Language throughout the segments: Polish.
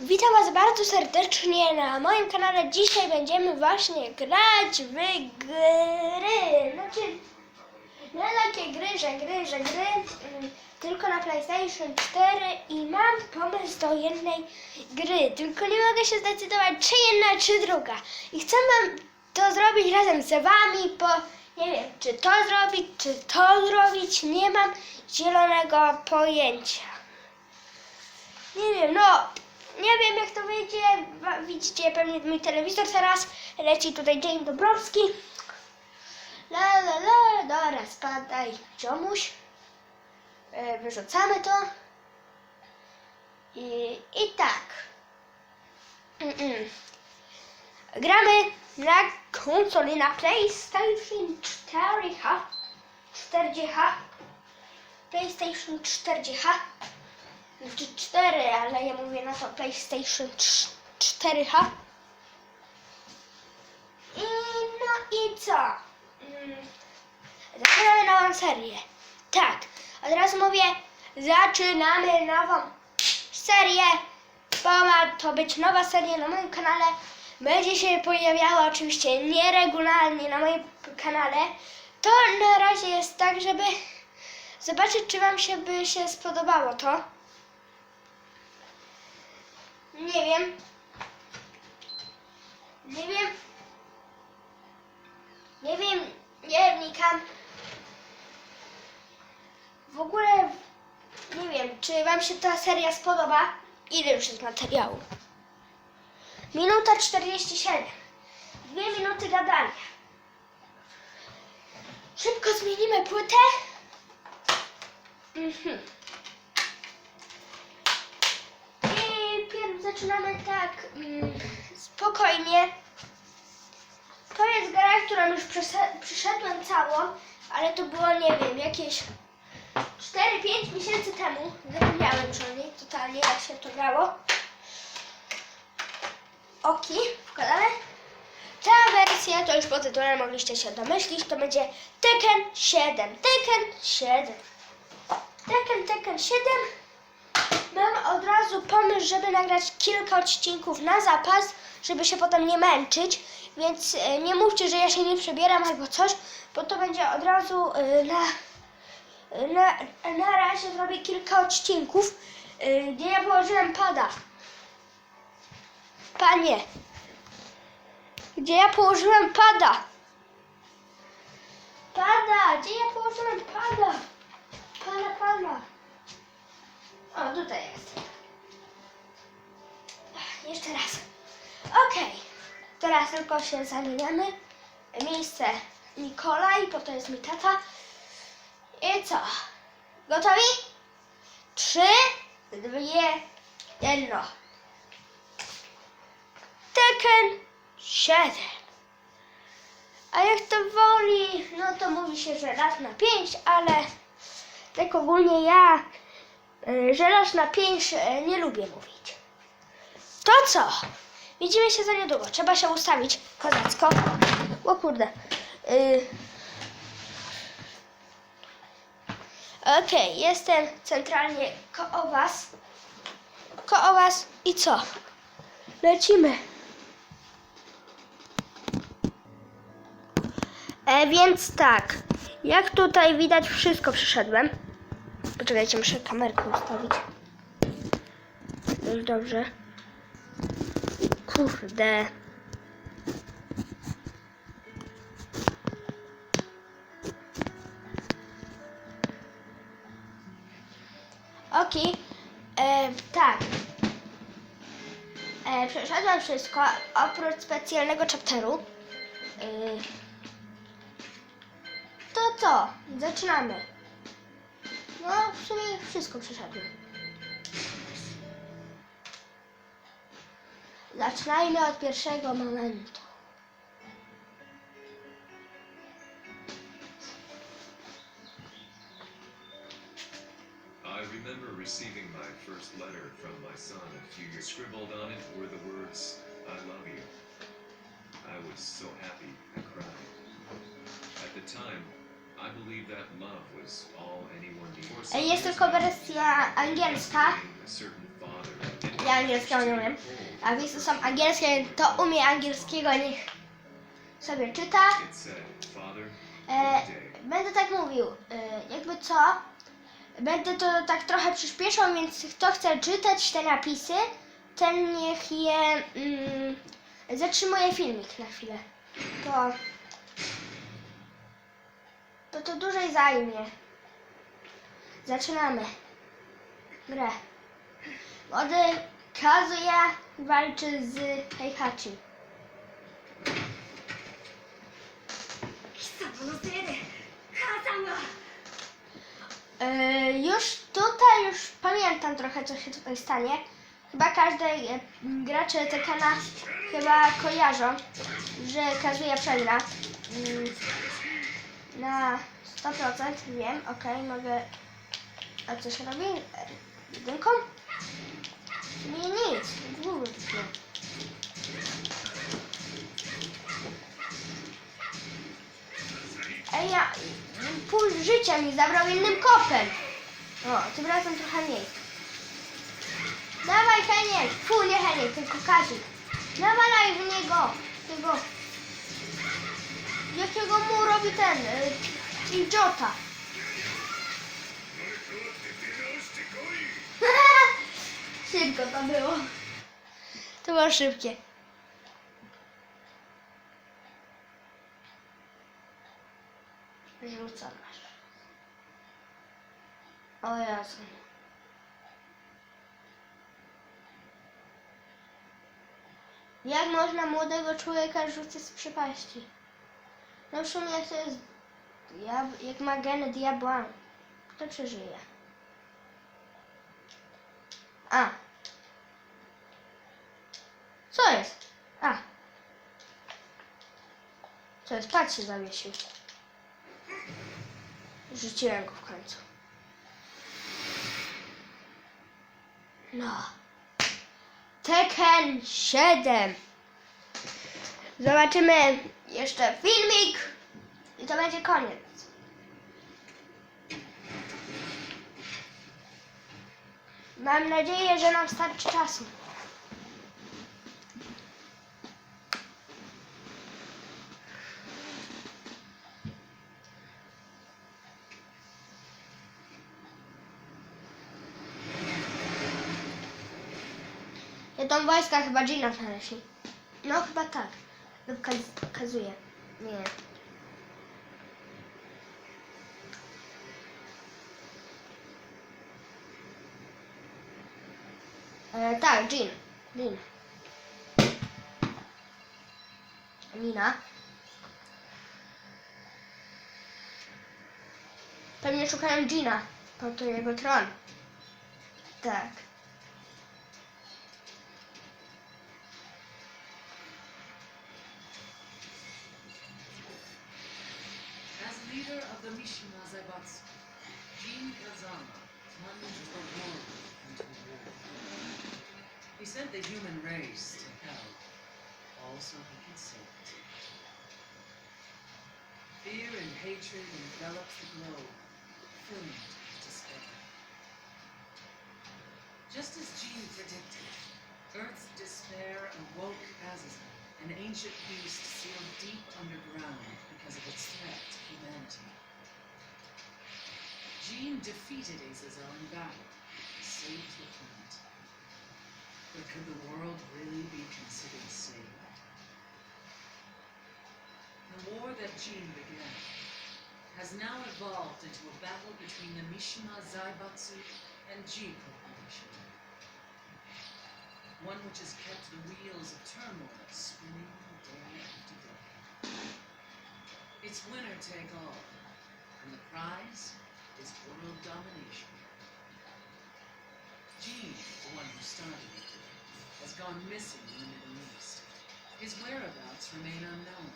Witam Was bardzo serdecznie na moim kanale. Dzisiaj będziemy właśnie grać w gry. Znaczy, nie takie gry, że gry, że gry, mm, tylko na PlayStation 4 i mam pomysł do jednej gry, tylko nie mogę się zdecydować, czy jedna, czy druga. I chcę Wam to zrobić razem z Wami, bo nie wiem, czy to zrobić, czy to zrobić, nie mam zielonego pojęcia. Nie wiem, no, nie wiem jak to wyjdzie. Widzicie pewnie mój telewizor teraz. Leci tutaj James Dobrowski. La la la, dobra, spadaj, ziomuś. E, wyrzucamy to. I, i tak. Mm-mm. Gramy na konsoli na PlayStation 4H. 4H. PlayStation 4H. Znaczy 4, ale ja mówię na to PlayStation 3 4H. I no i co? Mm, Zaczynamy nową serię. Tak, od razu mówię, zaczynamy nową serię, bo ma to być nowa seria na moim kanale. Będzie się pojawiała oczywiście nieregularnie na moim kanale. To na razie jest tak, żeby zobaczyć, czy Wam się by się spodobało to. Nie wiem. Nie wiem. Nie wiem, nie wnikam. W ogóle nie wiem, czy Wam się ta seria spodoba. Ile już jest materiału? Minuta 47. Dwie minuty gadania. Szybko zmienimy płytę. Mhm. Zaczynamy tak mm, spokojnie. To jest gra, którą już przyszedłem całą, ale to było, nie wiem, jakieś 4-5 miesięcy temu. Zapomniałem już o niej totalnie, jak się to grało. Oki, wkładamy. Ta wersja, to już po tytule mogliście się domyślić, to będzie Tekken 7. Tekken 7. Tekken, Tekken 7. Od razu pomysł, żeby nagrać kilka odcinków na zapas, żeby się potem nie męczyć, więc e, nie mówcie, że ja się nie przebieram albo coś, bo to będzie od razu e, na, na, na razie zrobię kilka odcinków, e, gdzie ja położyłem pada. Panie, gdzie ja położyłem pada? Pada, gdzie ja położyłem pada? Pada, pada. O, tutaj jest. Jeszcze raz. Okej. Teraz tylko się zamieniamy. Miejsce Nikolaj, bo to jest mi tata. I co? Gotowi? Trzy, dwie, jedno. Tekken 7. A jak to woli, no to mówi się, że raz na pięć, ale tak ogólnie ja y, że raz na pięć y, nie lubię mówić. To co? Widzimy się za niedługo. Trzeba się ustawić kozacko. O kurde. Y... Okej, jestem centralnie koło was. Koło was i co? Lecimy. E, więc tak, jak tutaj widać wszystko przeszedłem. Poczekajcie, muszę kamerkę ustawić. Już dobrze. Kurde. Okej, e, tak. E, przeszedłem wszystko, oprócz specjalnego chapteru. E, to co? Zaczynamy. Sumie wszystko przeszedłem. Zaczynajmy od pierwszego momentu. I remember receiving my first letter from my son a few years. Scribbled on it were the words, I love you. I was so happy I cried. At the time, Jest tylko wersja angielska. Ja angielskiego nie umiem. A jeśli są angielskie, to umie angielskiego, niech sobie czyta. E, będę tak mówił, e, jakby co, będę to tak trochę przyspieszał, więc kto chce czytać te napisy, ten niech je mm, zatrzymuje filmik na chwilę. To, to to dłużej zajmie. Zaczynamy grę. Młody Kazuya walczy z Heihachi. Yy, już tutaj już pamiętam trochę co się tutaj stanie. Chyba każdy e, gracze Tekana chyba kojarzą, że Kazuya przegra. Mm. Na 100% wiem, okej, mogę... A co się robi? E, Jedynką? Nie, nic, nie. Ej, ja... Pół życia mi zabrał jednym kopem. O, tym razem trochę mniej. Dawaj Heniek! Fu, nie Heniek, tylko Kazik. Nawalaj w niego! Tego... Jakiego mu robi ten... Y, idiota. Szybko to było. To było szybkie. Rzucam. O Jezu. Jak można młodego człowieka rzucić z przepaści? No w sumie jak to jest diab- jak ma geny diabła, to przeżyje. A. Co jest? A. Co jest? Patrz się zawiesił. Rzuciłem go w końcu. No. Tekken 7. Zobaczymy jeszcze filmik i to będzie koniec. Mam nadzieję, że nam starczy czasu. Jadą wojska chyba Gina znaleźli. No chyba tak. Lub kazuje. Nie. E, tak, Jean. Jean. Nina. Pewnie szukają Gina. Po to jego tron. Tak. Leader of the Mishima Zaibatsu, Jin Kazama plunged the world into war. He sent the human race to hell, also he could save it. Fear and hatred enveloped the globe, filled with despair. Just as Jin predicted, Earth's despair awoke Azazel, an ancient beast sealed deep underground because of its threat to humanity. Jean defeated Azazel in battle, saved the planet. But could the world really be considered saved? The war that Jean began has now evolved into a battle between the Mishima Zaibatsu and G Corporation. One which has kept the wheels of turmoil spinning day after day. It's winner take all, and the prize is world domination. Gene, the one who started it, has gone missing in the Middle East. His whereabouts remain unknown,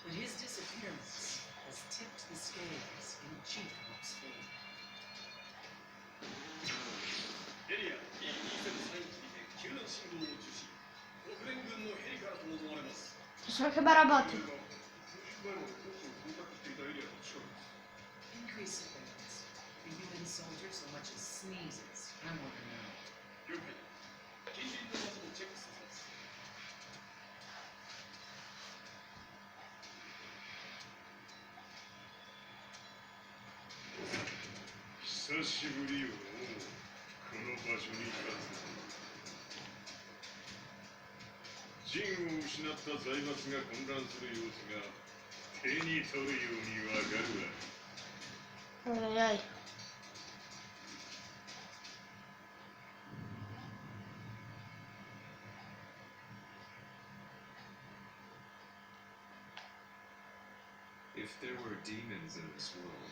but his disappearance has tipped the scales in G-Corp's favor. エ Şarkı beraber atın. Sasiburi wo kono basho ni katsu. 陣を失った財閥が混乱する様子が手に取るようにわかるわ Ojej. If there were demons in this world,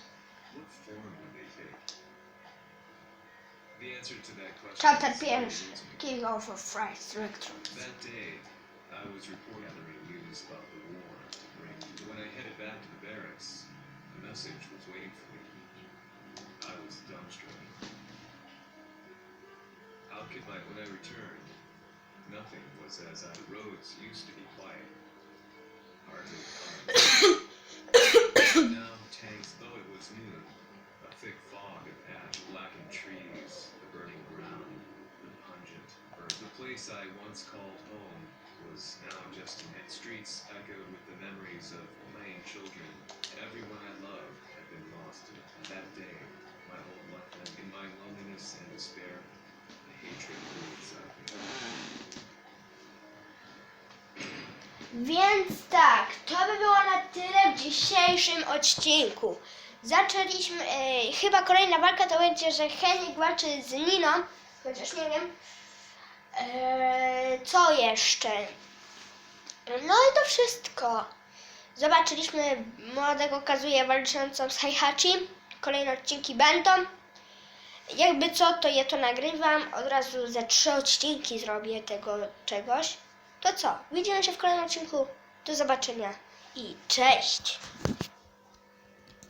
what form would they take? The answer to that question Chapter still 5. eludes me. King of Fright Electrons. That day, I was reporting the news about the war. When I headed back to the barracks, a message was waiting for me. I was dumbstruck. How could my when I returned, nothing was as I roads used to be quiet. Hardly now, tanks, though it was noon, a thick fog of ash blackened trees, the burning ground, the pungent earth. The place I once called home was now just in streets echoed with the memories of playing children. Everyone I loved had been lost that day. My whole life, in my loneliness and despair, the hatred grew inside me. Więc tak, to by było na tyle w dzisiejszym odcinku. Zaczęliśmy, e, chyba kolejna walka to będzie, że Henik walczy z Niną, chociaż nie wiem. E, co jeszcze? No i to wszystko. Zobaczyliśmy młodego Kazuya walczącą z Heihachi. Kolejne odcinki będą. Jakby co, to ja to nagrywam. Od razu ze trzy odcinki zrobię tego czegoś. To co? Widzimy się w kolejnym odcinku. Do zobaczenia i cześć!